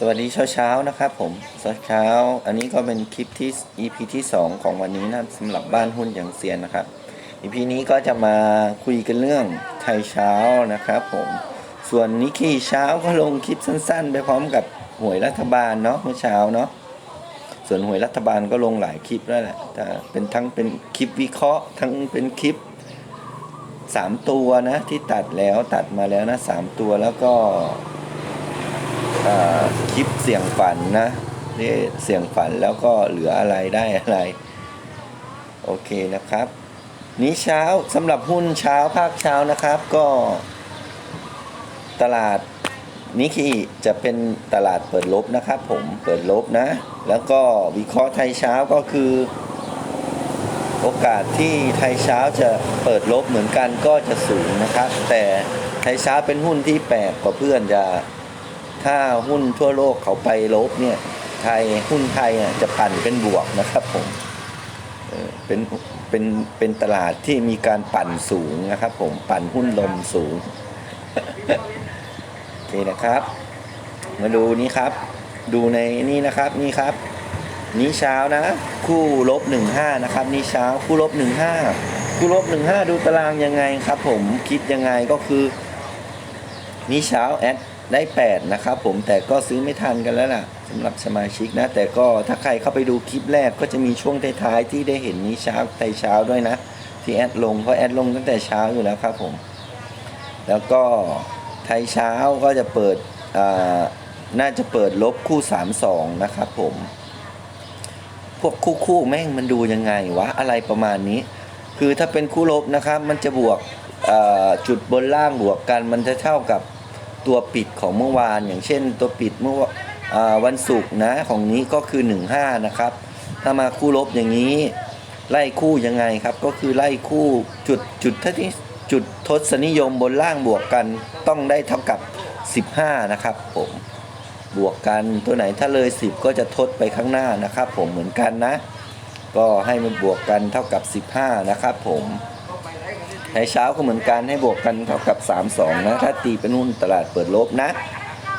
สวัสดีเช้าเช้าๆนะครับผมเช้าเช้าๆอันนี้ก็เป็นคลิปที่ EP ที่ 2 ของวันนี้นะสำหรับบ้านหุ้นอย่างเซียนนะครับ EP นี้ก็จะมาคุยกันเรื่องไทยเช้านะครับผมส่วนนิกกี้เช้าก็ลงคลิปสั้น ๆ ไปพร้อมกับหวยรัฐบาลเนาะเมื่อเช้าเนาะส่วนหวยรัฐบาลก็ลงหลายคลิปแล้วแหละแต่เป็นทั้งเป็นคลิปวิเคราะห์ ทั้งเป็นคลิปสามตัวนะที่ตัดแล้วตัดมาแล้วนะสามตัวแล้วก็ คลิปเสียงฝันนะนี่เสียงฝันแล้วก็เหลืออะไรได้อะไร โอเคนะครับ นี้เช้าสำหรับหุ้นเช้าภาคเช้านะครับก็ ตลาดนิกกี้จะเป็นตลาดเปิดลบนะครับผมเปิดลบนะ แล้วก็วิเคราะห์ไทยเช้าก็คือ โอกาสที่ไทยเช้าจะเปิดลบเหมือนกันก็จะสูงนะครับ แต่ไทยเช้าเป็นหุ้นที่แปลกกว่าเพื่อนจะ ถ้าหุ้นทั่วโลกเขาไปลบเนี่ยไทยหุ้นไทยอะจะปั่นเป็นบวกนะครับผมเออเป็นเป็นเป็นตลาดที่มีการปั่นสูงนะครับ ผมปั่นหุ้นลมสูงโอเคนะครับ มาดูนี้ครับ ดูในนี่นะครับนี่ครับ นี้เช้านะ คู่ลบ15นะครับ นี้เช้าคู่ลบ15คู่ลบ15ดูตารางยังไงครับ ผมคิดยังไงก็คือ นี้เช้าแอด ได้ 8 นะครับผมแต่ก็ซื้อไม่ทันกันแล้วล่ะสำหรับสมาชิกนะ แต่ก็ถ้าใครเข้าไปดูคลิปแรกก็จะมีช่วงท้ายๆที่ได้เห็นนี้เช้าไทยเช้าด้วยนะ ที่แอดลงเพราะแอดลงตั้งแต่เช้าอยู่แล้วครับผม แล้วก็ไทยเช้าก็จะเปิดน่าจะเปิดลบคู่ 32 นะครับผม พวกคู่คู่แม่งมันดูยังไงวะ อะไรประมาณนี้ คือถ้าเป็นคู่ลบนะครับ มันจะบวกจุดบนล่างบวกกันมันจะเท่ากับ ตัวปิดของเมื่อวาน อย่างเช่น ตัวปิดเมื่อวันศุกร์นะของนี้ก็คือ 15 นะครับ ถ้ามาคู่ลบอย่างนี้ ไล่คู่ยังไงครับ ก็คือไล่คู่จุดจุดที่จุดทศนิยมบนล่างบวกกันต้องได้เท่ากับ 15 นะครับผมบวกกันตัวไหนถ้าเลย 10 ก็จะทดไปข้างหน้านะครับ ผมเหมือนกันนะ ก็ให้มันบวกกันเท่ากับ 15 นะครับผม ไทยเช้าก็เหมือนกันให้บวกกันเท่ากับ 32 นะ ถ้าตีเป็นหุ้นตลาดเปิดลบนะ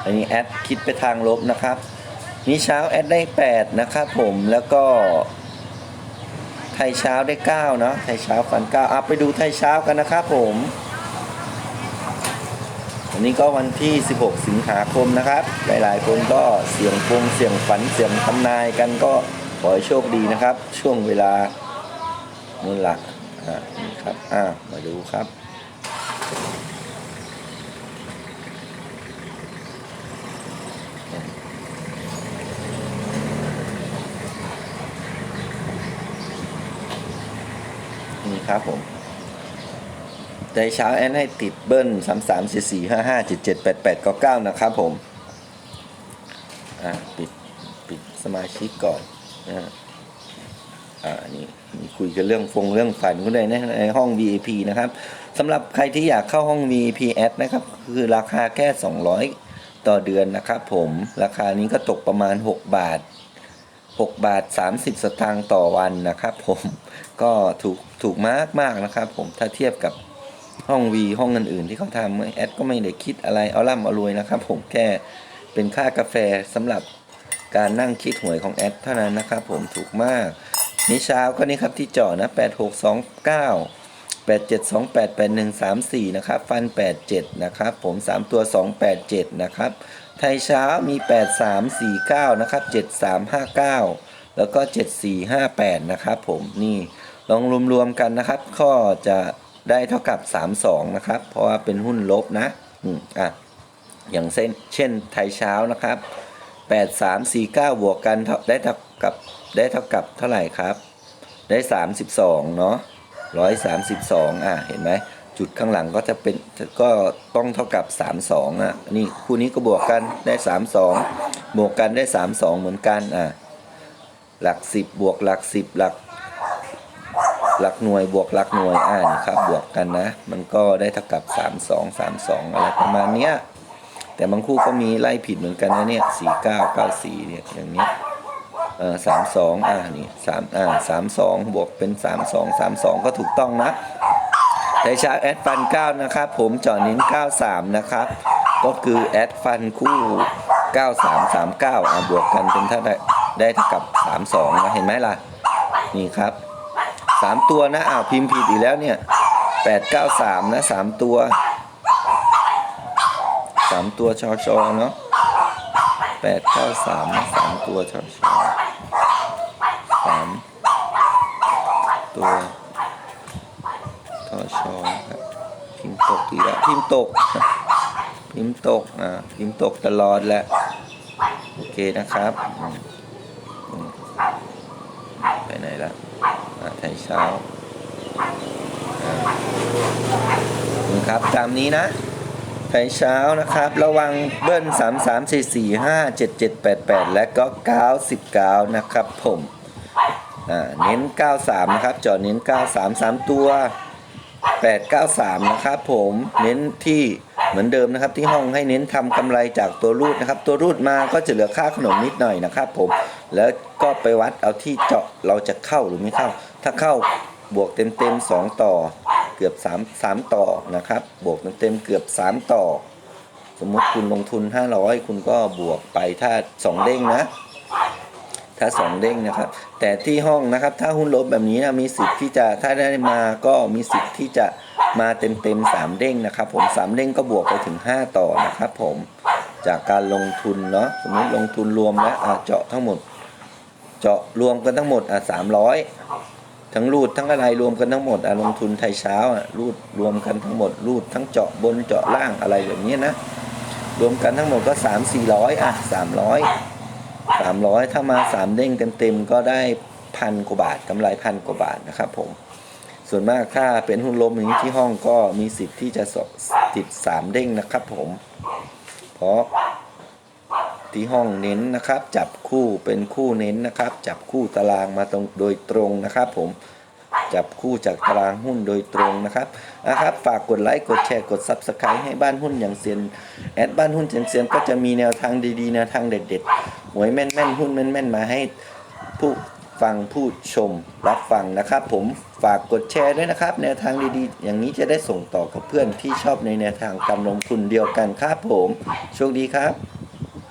อันนี้แอดคิดไปทางลบนะครับ นี้เช้าแอดได้ 8 นะครับผมแล้วก็ ไทยเช้าได้9เนาะไทยเช้าฟัน9อะไปดูไทยเช้ากันนะครับผมวันนี้ก็วันที่ 16 สิงหาคมนะครับ หลายๆ คนก็เสี่ยงพงเสี่ยงฝันเสี่ยงทำนายกันก็ขอให้โชคดีนะครับ ช่วงเวลานู่นหละ อ่านี่ครับ อ่า มาดูครับ นี่ครับผมใจเช้าแอนให้ติดเบิ้ลสามสามสี่สี่ห้าห้าเจ็ดเจ็ดแปดแปดเก้าเก้านะครับผม อ่า ปิด ปิดสมาชิกก่อนนะ อ่านี่คุยกันเรื่องฟงเรื่องฝันก็ได้นะในห้อง VIP นะครับสำหรับใครที่อยากเข้าห้อง VIP แอดนะครับ คือราคาแค่ 200 ต่อเดือนนะครับผมราคานี้ก็ตกประมาณ 6 บาท 6 บาท 30 สตางค์ต่อวันนะครับผมก็ถูกถูกมากมากนะครับผมถ้าเทียบกับห้อง V ห้องอื่นๆที่เขาทำแอดก็ไม่ได้คิดอะไรเอาล่ำเอารวยนะครับผมแค่เป็นค่ากาแฟสำหรับการนั่งคิดหวยของแอดเท่านั้นนะครับผมถูกมาก นี่เช้าก็นี่ครับที่เจาะนะ8629 8728 8134นะครับฟัน87นะครับผม3ตัว287นะครับไทยเช้ามี8349นะครับ7359แล้วก็7458นะครับผมนี่ลองรวมๆกันนะครับก็จะได้เท่ากับ 32 นะครับ เพราะว่าเป็นหุ้นลบนะ อืมอะ อย่างเช่น เช่น ไทยเช้านะครับ 8349 บวกกันได้เท่ากับได้เท่ากับเท่าไหร่ครับ ได้ 32 เนาะ132 อะ เห็นไหม จุดข้างหลังก็จะเป็นก็ต้องเท่ากับ 32 อะ นี่คู่นี้ก็บวกกันได้ 32 บวกกันได้ 32 เหมือนกัน อะ หลัก 10 บวกหลัก 10 หลักหลักหน่วยบวกหลักหน่วยอ่านครับบวกกันนะ มันก็ได้เท่ากับ 32 32 อะไรประมาณเนี้ย แต่บางคู่ก็มีไล่ผิดเหมือนกันนะเนี่ยสี่เก้าเก้าสี่เนี่ยอย่างนี้เออสามสองอ่านี่สามอ่าสามสองบวกเป็นสามสองสามสองก็ถูกต้องนะแต่ชาแอดฟันเก้านะครับ ผมจาะนิ้นเก้าสามนะครับ ก็คือแอดฟันคู่9339อะบวกกันเป็นเท่าได้ได้เท่ากับ32นะเห็นไหมล่ะ นี่ครับ3ตัวนะอ้าวพิมพ์ผิดอีกแล้วเนี่ย893นะ3ตัว 3ตัวชอชอเนาะ893นะ3ตัวชอชอ3ตัวทอชอครับพิมพ์ตกอีแล้วพิมพ์ตก พิมพ์ตกอ่าพิมพ์ตกตลอดแหละโอเคนะครับไปไหนละอ่าไทยเช้าครับตามนี้นะ ไทยเช้านะครับ ระวังเบิ้ล 3 3 4 4 5 7 7 8 8 และก็ 99 นะครับผมเน้น 93 นะครับจอเน้น 93 3 ตัว 893 นะครับผมเน้นที่เหมือนเดิมนะครับที่ห้องให้เน้นทำกำไรจากตัวรูดนะครับ ตัวรูดมาก็จะเหลือค่าขนมนิดหน่อยนะครับผมแล้วก็ไปวัดเอาที่เจาะเราจะเข้าหรือไม่เข้า ถ้าเข้าบวกเต็มเต็มๆ2ต่อ เกือบ 3 3 ต่อนะครับ บวกเต็มเต็มๆเกือบ 3 ต่อ สมมติคุณลงทุน 500 คุณก็บวกไปถ้า 2 เด้งนะ ถ้าสองเด้งนะครับ แต่ที่ห้องนะครับ ถ้าหุ้นลบแบบนี้นะมีสิทธิ์ที่จะถ้าได้มาก็มีสิทธิ์ที่จะมาเต็มเต็มๆสามเด้งนะครับ ผมสามเด้งก็บวกไปถึง 5 ต่อนะครับผมจากการลงทุนเนาะสมมติลงทุนรวมแล้วอะเจาะทั้งหมด เจาะรวมกันทั้งหมดอะสามร้อย ทั้งรูดทั้งอะไรรวมกันทั้งหมดอะลงทุนไทยเช้าอะรูดรวมกันทั้งหมด รูดทั้งเจาะบนเจาะล่างอะไรแบบนี้นะรวมกันทั้งหมดก็สามสี่ร้อยอะสามร้อยสามร้อยถ้ามาสามเด้งเต็มๆก็ได้พันกว่าบาทกำไรพันกว่าบาทนะครับผมส่วนมากถ้าเป็นหุ้นลมอย่างนี้ที่ห้องก็มีสิทธิ์ที่จะติดสามเด้งนะครับผมเพราะ ที่ห้องเน้นนะครับ จับคู่เป็นคู่เน้นนะครับ จับคู่ตารางมาตรงโดยตรงนะครับ ผมจับคู่จากตารางหุ้นโดยตรงนะครับนะครับ ฝากกดไลค์กดแชร์กด Subscribe ให้บ้านหุ้นอย่างเซียนแอดบ้านหุ้นเซียนเซียนก็จะมีแนวทางดีๆแนวทางเด็ดๆหวยแม่นๆหุ้นแม่นๆมาให้ผู้ฟังผู้ชมรับฟังนะครับ ผมฝากกดแชร์ด้วยนะครับ แนวทางดีๆ อย่างนี้จะได้ส่งต่อกับเพื่อนที่ชอบในแนวทางการลงทุนเดียวกันครับผมโชคดีครับ